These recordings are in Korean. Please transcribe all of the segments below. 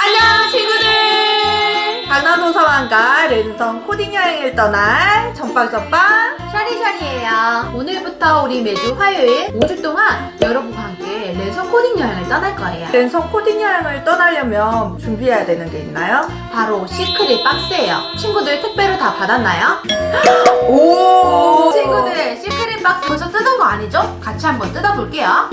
안녕 친구들! 강화도서관과 랜선 코딩 여행을 떠날 전빵전빵 샤리샤리예요. 오늘부터 우리 매주 화요일 5주 동안 여러분과 함께 랜선 코딩 여행을 떠날 거예요. 랜선 코딩 여행을 떠나려면 준비해야 되는 게 있나요? 바로 시크릿 박스예요. 친구들 택배로 다 받았나요? 오! 친구들 시크릿 박스 벌써 뜯은 거 아니죠? 같이 한번 뜯어볼게요.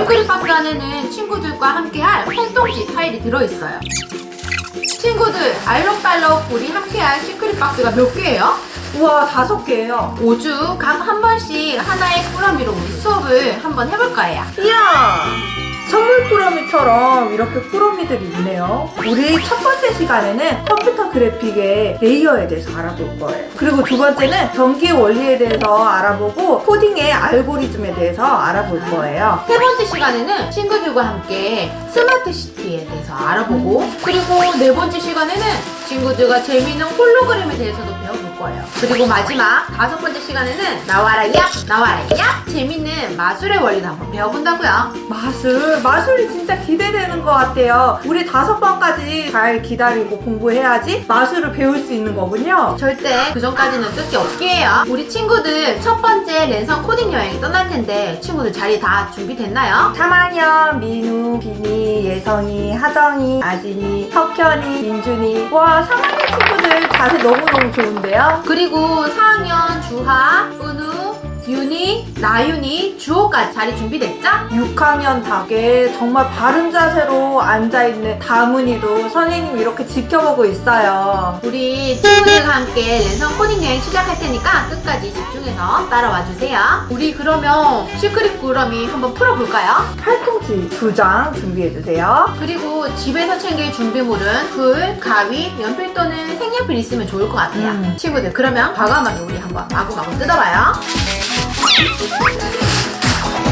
시크릿 박스 안에는 친구들과 함께할 활동지 파일이 들어있어요. 친구들 알록달록 우리 함께할 시크릿 박스가 몇 개예요? 우와 다섯 개예요 5주 각 한 번씩 하나의 꾸러미로 우리 수업을 한번 해볼 거예요. 이야! 선물 꾸러미처럼 이렇게 꾸러미들이 있네요. 우리 첫 번째 시간에는 컴퓨터 그래픽의 레이어에 대해서 알아볼 거예요. 그리고 두 번째는 전기 원리에 대해서 알아보고 코딩의 알고리즘에 대해서 알아볼 거예요. 세 번째 시간에는 친구들과 함께 스마트 시티에 대해서 알아보고 그리고 네 번째 시간에는 친구들과 재미있는 홀로그램에 대해서도 배워볼 거예요. 그리고 마지막 다섯 번째 시간에는 나와라 얍 나와라 얍 재밌는 마술의 원리도 한번 배워본다고요. 마술, 마술이 진짜 기대되는 것 같아요. 우리 다섯 번까지 잘 기다리고 공부해야지 마술을 배울 수 있는 거군요. 절대 그 전까지는 끝이 없게요. 우리 친구들 첫 번째 랜선 코딩 여행이 떠날 텐데 친구들 자리 다 준비됐나요? 3학년 민우, 비니, 예성이, 하정이, 아진이, 석현이, 민준이. 와, 3학년 친구들 자세 너무너무 좋은데요? 그리고 4학년 주하, 은우, 윤희, 나윤이, 주호까지 자리 준비됐죠? 6학년 닭에 정말 바른 자세로 앉아있는 다문이도 선생님 이렇게 지켜보고 있어요. 우리 친구들과 함께 랜선 코딩 여행 시작할 테니까 끝까지 집중해서 따라와 주세요. 우리 그러면 시크릿 구러미 한번 풀어볼까요? 팔꿈치 두 장 준비해주세요. 그리고 집에서 챙길 준비물은 불, 가위, 연필 또는 색연필 있으면 좋을 것 같아요. 음. 친구들 그러면 과감하게 우리 한번 마구마구 뜯어봐요.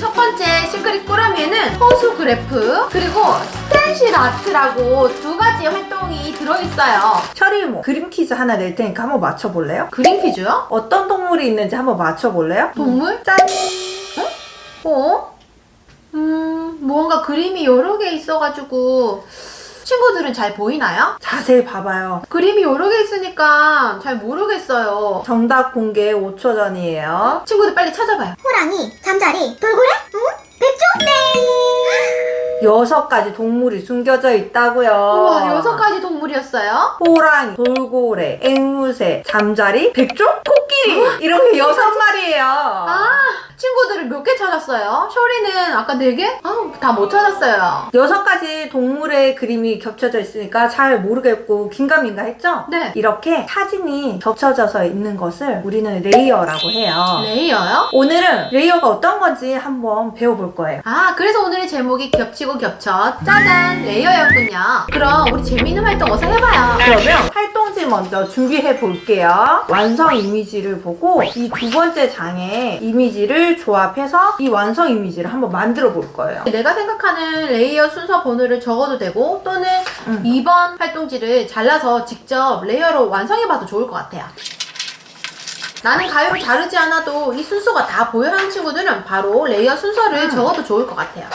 첫 번째 시크릿 꾸러미에는 호수 그래프 그리고 스텐실 아트라고 두 가지 활동이 들어있어요. 철이 뭐 그림 퀴즈 하나 낼 테니까 한번 맞춰볼래요? 그림 퀴즈요? 어떤 동물이 있는지 한번 맞춰볼래요? 동물? 짠! 어? 음, 뭔가 그림이 여러 개 있어가지고 친구들은 잘 보이나요? 자세히 봐봐요. 그림이 여러 개 있으니까 잘 모르겠어요. 정답 공개 5초 전이에요. 친구들 빨리 찾아봐요. 호랑이, 잠자리, 돌고래, 응? 백조? 네! 여섯 가지 동물이 숨겨져 있다고요. 우와, 여섯 가지 동물이었어요? 호랑이, 돌고래, 앵무새, 잠자리, 백조, 코끼리 이렇게 여섯 마리예요. 아, 친구들은 몇개 찾았어요? 쇼리는 아까 네 개? 아, 다 못 찾았어요. 여섯 가지 동물의 그림이 겹쳐져 있으니까 잘 모르겠고 긴가민가 했죠? 네. 이렇게 사진이 겹쳐져서 있는 것을 우리는 레이어라고 해요. 레이어요? 오늘은 레이어가 어떤 건지 한번 배워볼 거예요. 아, 그래서 오늘의 제목이 겹치고 겹쳐. 짜잔, 레이어였군요. 그럼 우리 재밌는 활동 어서 해봐요. 그러면 활동지 먼저 준비해 볼게요. 완성 이미지를 보고 이 두 번째 장에 이미지를 조합해서 이 완성 이미지를 한번 만들어 볼 거예요. 내가 생각하는 레이어 순서 번호를 적어도 되고 또는 음. 2번 활동지를 잘라서 직접 레이어로 완성해봐도 좋을 것 같아요. 나는 가위로 자르지 않아도 이 순서가 다 보여 하는 친구들은 바로 레이어 순서를 음. 적어도 좋을 것 같아요.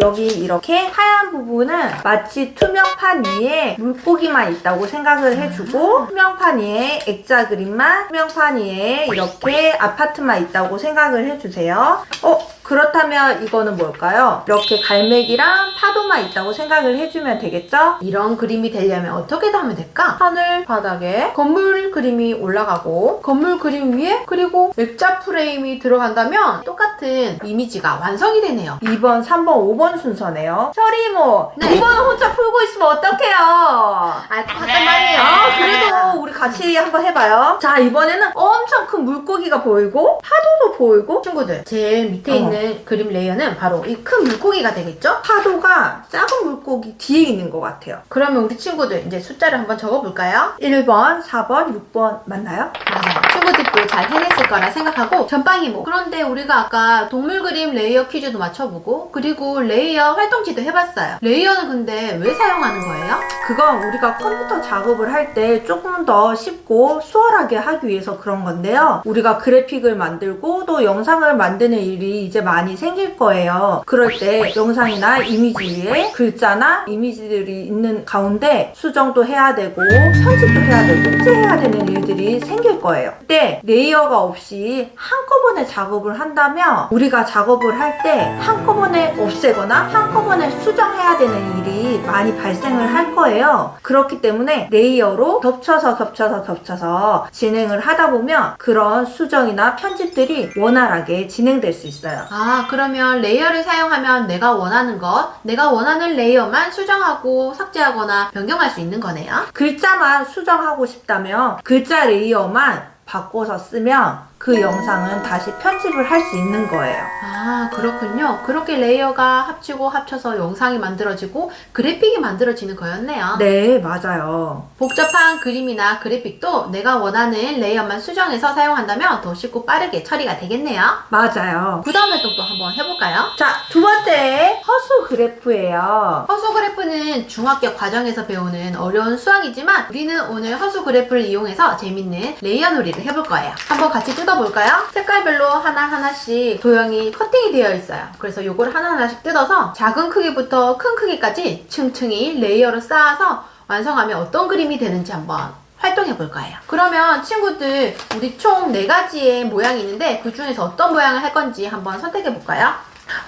여기 이렇게 하얀 부분은 마치 투명판 위에 물고기만 있다고 생각을 해주고 투명판 위에 액자 그림만 투명판 위에 이렇게 아파트만 있다고 생각을 해주세요. 어? 그렇다면 이거는 뭘까요? 이렇게 갈매기랑 파도만 있다고 생각을 해주면 되겠죠? 이런 그림이 되려면 어떻게 하면 될까? 하늘 바닥에 건물 그림이 올라가고 건물 그림 위에 그리고 액자 프레임이 들어간다면 똑같은 이미지가 완성이 되네요. 2번, 3번, 5번 순서네요. 철이모, 네. 2번은 혼자 풀고 있으면 어떡해요? 아, 똑같단 말이에요. 아, 그래도 우리 같이 한번 해봐요. 자, 이번에는 엄청 큰 물고기가 보이고, 파도도 보이고, 친구들 제일 밑에 어. 있는 그림 레이어는 바로 이 큰 물고기가 되겠죠? 파도가 작은 물고기 뒤에 있는 것 같아요. 그러면 우리 친구들 이제 숫자를 한번 적어볼까요? 1번, 4번, 6번 맞나요? 맞아요. 친구들도 잘 해냈을 거라 생각하고 전빵이 뭐 그런데 우리가 아까 동물 그림 레이어 퀴즈도 맞춰보고 그리고 레이어 활동지도 해봤어요 레이어는 근데 왜 사용하는 거예요? 그건 우리가 컴퓨터 작업을 할 때 조금 더 쉽고 수월하게 하기 위해서 그런 건데요. 우리가 그래픽을 만들고 또 영상을 만드는 일이 이제 많이 생길 거예요. 그럴 때 영상이나 이미지 위에 글자나 이미지들이 있는 가운데 수정도 해야 되고 편집도 해야 되고 삭제해야 되는 일들이 생길 거예요. 그때 레이어가 없이 한꺼번에 작업을 한다면 우리가 작업을 할 때 한꺼번에 없애거나 한꺼번에 수정해야 되는 일이 많이 발생을 할 거예요. 그렇기 때문에 레이어로 겹쳐서 겹쳐서 겹쳐서 진행을 하다 보면 그런 수정이나 편집들이 원활하게 진행될 수 있어요. 아 그러면 레이어를 사용하면 내가 원하는 것 내가 원하는 레이어만 수정하고 삭제하거나 변경할 수 있는 거네요 글자만 수정하고 싶다면 글자 레이어만 바꿔서 쓰면 그 영상은 다시 편집을 할 수 있는 거예요. 아 그렇군요 그렇게 레이어가 합치고 합쳐서 영상이 만들어지고 그래픽이 만들어지는 거였네요 네, 맞아요. 복잡한 그림이나 그래픽도 내가 원하는 레이어만 수정해서 사용한다면 더 쉽고 빠르게 처리가 되겠네요. 맞아요. 그 다음 활동도 한번 해볼까요? 자, 두 번째 허수 그래프예요. 허수 그래프는 중학교 과정에서 배우는 어려운 수학이지만 우리는 오늘 허수 그래프를 이용해서 재밌는 레이어 놀이를 해볼 거예요. 한번 같이 뜯어 볼까요? 색깔별로 하나하나씩 도형이 커팅이 되어 있어요. 그래서 요걸 하나하나씩 뜯어서 작은 크기부터 큰 크기까지 층층이 레이어로 쌓아서 완성하면 어떤 그림이 되는지 한번 활동해 볼 거예요. 그러면 친구들 우리 총네 가지의 모양이 있는데 그 중에서 어떤 모양을 할 건지 한번 선택해 볼까요?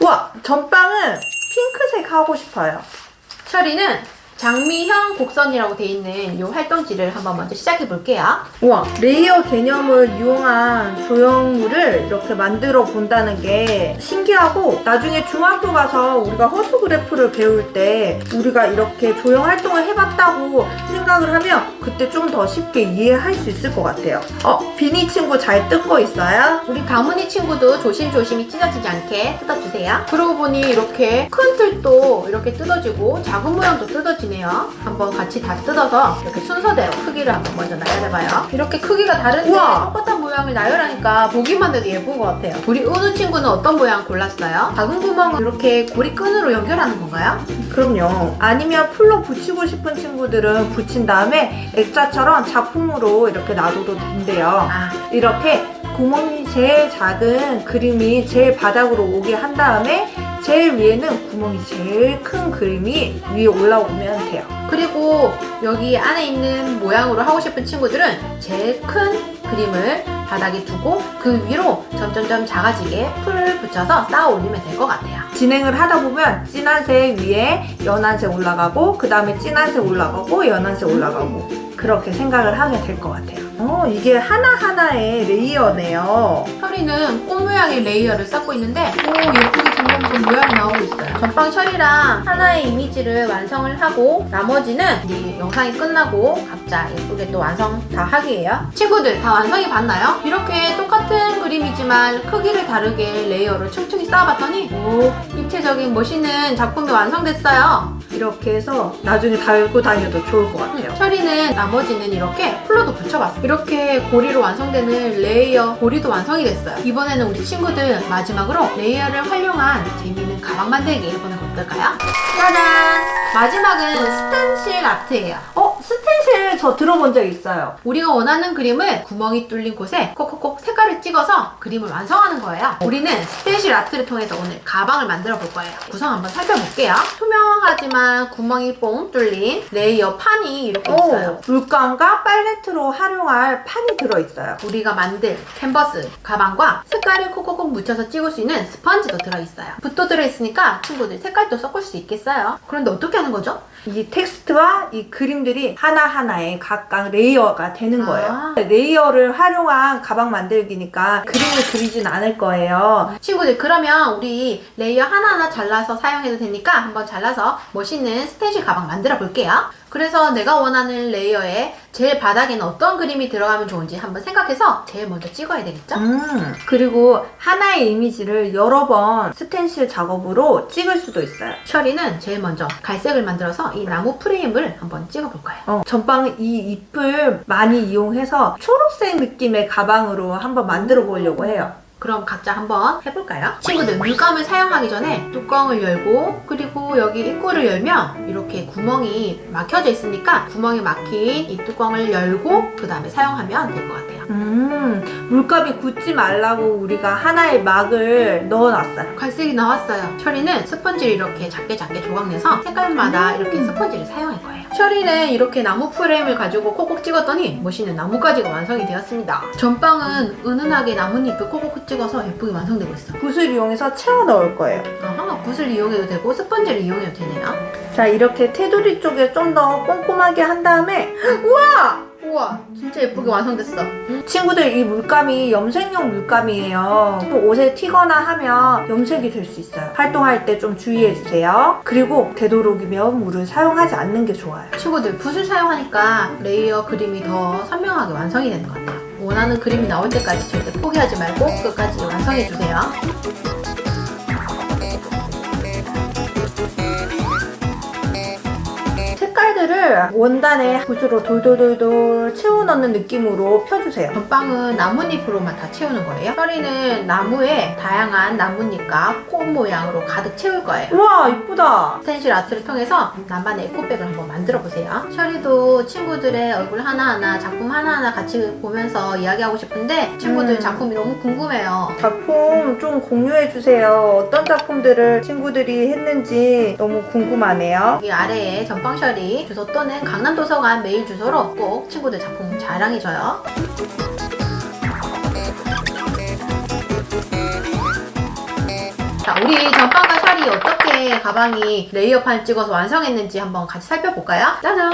와, 전빵은 핑크색 하고 싶어요. 처리는 장미형 곡선이라고 돼 있는 이 활동지를 한번 먼저 시작해 볼게요. 우와, 레이어 개념을 이용한 조형물을 이렇게 만들어 본다는 게 신기하고 나중에 중학교 가서 우리가 허수 그래프를 배울 때 우리가 이렇게 조형 활동을 해봤다고 생각을 하면 그때 좀 더 쉽게 이해할 수 있을 것 같아요. 어, 비니 친구 잘 뜯고 있어요? 우리 가문이 친구도 조심조심히 찢어지지 않게 뜯어주세요. 그러고 보니 이렇게 큰 틀도 이렇게 뜯어지고 작은 모양도 뜯어지 네요. 한번 같이 다 뜯어서 이렇게 순서대로 크기를 한번 먼저 나열해봐요. 이렇게 크기가 다른데 우와. 똑같은 모양을 나열하니까 보기만 해도 예쁜 것 같아요. 우리 은우 친구는 어떤 모양 골랐어요? 작은 구멍을 이렇게 고리끈으로 연결하는 건가요? 그럼요. 아니면 풀로 붙이고 싶은 친구들은 붙인 다음에 액자처럼 작품으로 이렇게 놔둬도 된대요. 아, 이렇게 구멍이 제일 작은 그림이 제일 바닥으로 오게 한 다음에 제일 위에는 구멍이 제일 큰 그림이 위에 올라오면 돼요. 그리고 여기 안에 있는 모양으로 하고 싶은 친구들은 제일 큰 그림을 바닥에 두고 그 위로 점점점 작아지게 풀을 붙여서 쌓아 올리면 될 것 같아요. 진행을 하다 보면 진한 색 위에 연한 색 올라가고 그 다음에 진한 색 올라가고 연한 색 올라가고 그렇게 생각을 하면 될 것 같아요. 어, 이게 하나하나의 레이어네요. 셔리는 꽃 모양의 레이어를 쌓고 있는데 오 예쁘 게 점점점 모양이 나오고 있어요. 전방 셔리랑 하나의 이미지를 완성을 하고 나머지는 영상이 끝나고 각자 예쁘게 또 완성 다 하기예요. 친구들 다 완성이 봤나요? 이렇게 똑같은 그림이지만 크기를 다르게 레이어를 층층이 쌓아봤더니 오 입체적인 멋있는 작품이 완성됐어요. 이렇게 해서 나중에 달고 다녀도 좋을 것 같아요. 처리는 나머지는 이렇게 풀로도 붙여봤어요. 이렇게 고리로 완성되는 레이어 고리도 완성이 됐어요. 이번에는 우리 친구들 마지막으로 레이어를 활용한 재미있는 가방 만들기 해보는 거 어떨까요? 짜잔! 마지막은 스텐실 아트예요. 어, 스텐실 저 들어본 적 있어요. 우리가 원하는 그림을 구멍이 뚫린 곳에 콕콕콕 색깔을 찍어서 그림을 완성하는 거예요. 우리는 스텐실 아트를 통해서 오늘 가방을 만들어 볼 거예요. 구성 한번 살펴볼게요. 투명하지만 구멍이 뽕 뚫린 레이어 판이 이렇게 있어요. 오, 물감과 팔레트로 활용할 판이 들어있어요. 우리가 만든 캔버스 가방과 색깔을 콕콕콕 묻혀서 찍을 수 있는 스펀지도 들어있어요. 붓도 들어있으니까 친구들 색깔 도 섞을 수 있겠어요. 그런데 어떻게 하는 거죠? 이 텍스트와 이 그림들이 하나하나의 각각 레이어가 되는 거예요. 아. 레이어를 활용한 가방 만들기니까 그림을 그리진 않을 거예요. 친구들 그러면 우리 레이어 하나하나 잘라서 사용해도 되니까 한번 잘라서 멋있는 스텐실 가방 만들어 볼게요. 그래서 내가 원하는 레이어에 제일 바닥에는 어떤 그림이 들어가면 좋은지 한번 생각해서 제일 먼저 찍어야 되겠죠? 음, 그리고 하나의 이미지를 여러 번 스텐실 작업으로 찍을 수도 있어요. 셔리는 제일 먼저 갈색을 만들어서 이 나무 프레임을 한번 찍어볼 거예요. 어, 전방은 이 잎을 많이 이용해서 초록색 느낌의 가방으로 한번 만들어 보려고 해요. 그럼 각자 한번 해볼까요? 친구들 물감을 사용하기 전에 뚜껑을 열고 그리고 여기 입구를 열면 이렇게 구멍이 막혀져 있으니까 구멍이 막힌 이 뚜껑을 열고 그 다음에 사용하면 될 것 같아요. 음, 물감이 굳지 말라고 우리가 하나의 막을 넣어놨어요. 갈색이 나왔어요. 셔리는 스펀지를 이렇게 작게 작게 조각내서 색깔마다 이렇게 스펀지를 사용할 거예요. 셔리는 이렇게 나무 프레임을 가지고 콕콕 찍었더니 멋있는 나뭇가지가 완성이 되었습니다. 전빵은 은은하게 나뭇잎을 콕콕 찍어서 예쁘게 완성되고 있어. 붓을 이용해서 채워 넣을 거예요. 아하, 붓을 이용해도 되고 스펀지를 이용해도 되네요. 자, 이렇게 테두리 쪽에 좀 더 꼼꼼하게 한 다음에 우와! 우와, 진짜 예쁘게 완성됐어. 친구들 이 물감이 염색용 물감이에요. 옷에 튀거나 하면 염색이 될 수 있어요. 활동할 때 좀 주의해 주세요. 그리고 되도록이면 물을 사용하지 않는 게 좋아요. 친구들 붓을 사용하니까 레이어 그림이 더 선명하게 완성이 되는 것 같아요. 원하는 그림이 나올 때까지 절대 포기하지 말고 끝까지 완성해 주세요. 색깔들을 원단에 붓으로 돌돌돌돌 채워 넣는 느낌으로 펴주세요. 전빵은 나뭇잎으로만 다 채우는 거예요. 셔리는 나무에 다양한 나뭇잎과 꽃 모양으로 가득 채울 거예요. 우와 이쁘다. 스텐실 아트를 통해서 나만의 에코백을 한번 만들어 보세요. 셔리도 친구들의 얼굴 하나하나, 작품 하나하나 같이 보면서 이야기하고 싶은데 친구들 음. 작품이 너무 궁금해요. 작품 좀 공유해 주세요. 어떤 작품들을 친구들이 했는지 너무 궁금하네요. 여기 아래에 전빵 셔리 주소 또는 강남도서관 메일 주소로 꼭 친구들 작품 자랑해줘요. 자, 우리 전빵과 셔리 어떻게 가방이 레이어판 찍어서 완성했는지 한번 같이 살펴볼까요? 짜잔!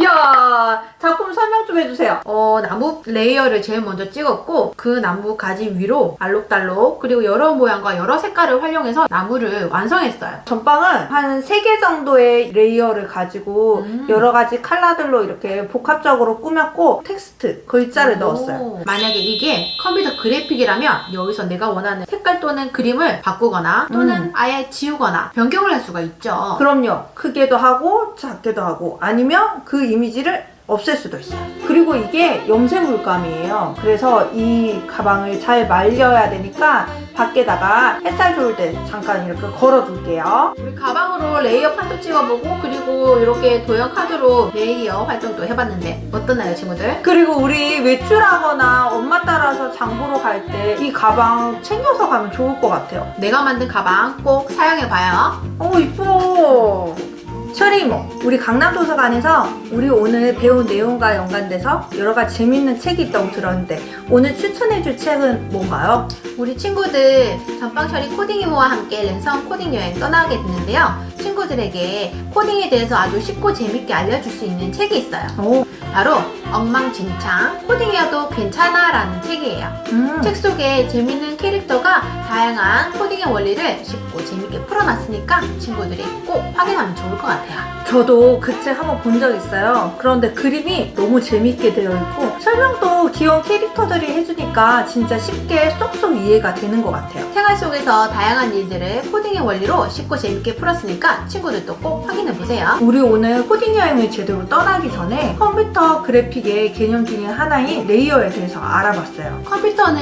이야 작품 설명 좀 해주세요. 어, 나무 레이어를 제일 먼저 찍었고 그 나무 가지 위로 알록달록 그리고 여러 모양과 여러 색깔을 활용해서 나무를 완성했어요. 전빵은 한 3개 정도의 레이어를 가지고 음. 여러 가지 컬러들로 이렇게 복합적으로 꾸몄고 텍스트, 글자를 넣었어요. 오. 만약에 이게 컴퓨터 그래픽이라면 여기서 내가 원하는 색깔 또는 그림을 바꾸거나 또는 음. 아예 지우거나 변경을 할 수가 있죠. 그럼요. 크게도 하고 작게도 하고 아니면 그 이미지를 없앨 수도 있어요. 그리고 이게 염색 물감이에요. 그래서 이 가방을 잘 말려야 되니까 밖에다가 햇살 좋을 때 잠깐 이렇게 걸어 둘게요. 우리 가방으로 레이어 판도 찍어보고 그리고 이렇게 도형 카드로 레이어 활동도 해봤는데 어떠나요 친구들? 그리고 우리 외출하거나 엄마 따라서 장 보러 갈 때 이 가방 챙겨서 가면 좋을 것 같아요. 내가 만든 가방 꼭 사용해봐요. 어 이뻐. 철이 이모, 우리 강남도서관에서 우리 오늘 배운 내용과 연관돼서 여러 가지 재밌는 책이 있다고 들었는데 오늘 추천해줄 책은 뭔가요? 우리 친구들 전방처리 코딩 이모와 함께 랜선 코딩 여행 떠나게 됐는데요. 친구들에게 코딩에 대해서 아주 쉽고 재밌게 알려줄 수 있는 책이 있어요. 오, 바로 엉망진창 코딩이어도 괜찮아 라는 책이에요. 음, 책 속에 재밌는 캐릭터가 다양한 코딩의 원리를 쉽고 재밌게 풀어놨으니까 친구들이 꼭 확인하면 좋을 것 같아요. 저도 그 책 한번 본 적 있어요. 그런데 그림이 너무 재밌게 되어 있고 설명도 귀여운 캐릭터들이 해주니까 진짜 쉽게 쏙쏙 이해가 되는 것 같아요. 생활 속에서 다양한 일들을 코딩의 원리로 쉽고 재밌게 풀었으니까 친구들도 꼭 확인해보세요. 우리 오늘 코딩 여행을 제대로 떠나기 전에 컴퓨터 그래픽의 개념 중에 하나인 레이어에 대해서 알아봤어요. 컴퓨터는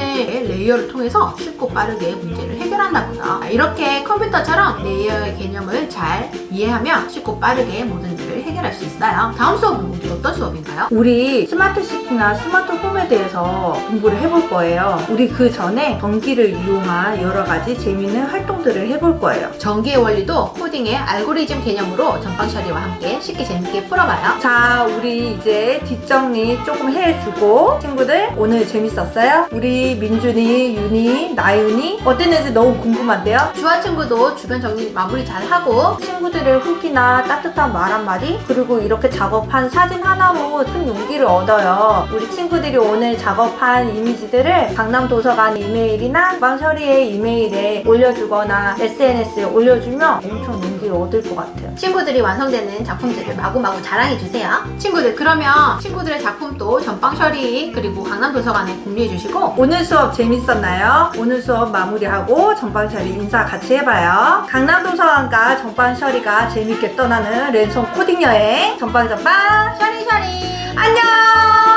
레이어를 통해서 쉽고 빠르게 문제를 해결한다 보다. 이렇게 컴퓨터처럼 레이어의 개념을 잘 이해하면 쉽고 빠르게 모든 일을 해결할 수 있어요. 다음 수업은 우리 어떤 수업인가요? 우리 스마트 시티나 스마트 홈에 대해서 공부를 해볼 거예요. 우리 그 전에 전기를 이용한 여러 가지 재밌는 활동들을 해볼 거예요. 전기의 원리도 코딩의 알고리즘 개념으로 전방 처리와 함께 쉽게 재밌게 풀어봐요. 자, 우리 이제 뒷정리 조금 해주고 친구들 오늘 재밌었어요? 우리 민준이, 윤이, 나윤이 어땠는지 너무 궁금한데요? 주아 친구도 주변 정리 마무리 잘 하고 친구들의 후기나 따뜻한 말 한마디 그리고 이렇게 작업한 사진 하나로 큰 용기를 얻어요. 우리 친구들이 오늘 작업한 이미지들을 강남 도서관 이메일이나 방셔리의 이메일에 올려주거나 SNS에 올려주면 엄청 용기를 얻을 것 같아요. 친구들이 완성되는 작품들을 마구마구 자랑해 주세요. 친구들 그러면 친구들의 작품도 전방셔리 그리고 강남도서관에 공유해 주시고 오늘 수업 재밌었나요? 오늘 수업 마무리하고 전방셔리 인사 같이 해봐요. 강남도서관과 전방셔리가 재밌게 떠나는 랜선 코딩 여행 전방전방 셔리셔리 안녕!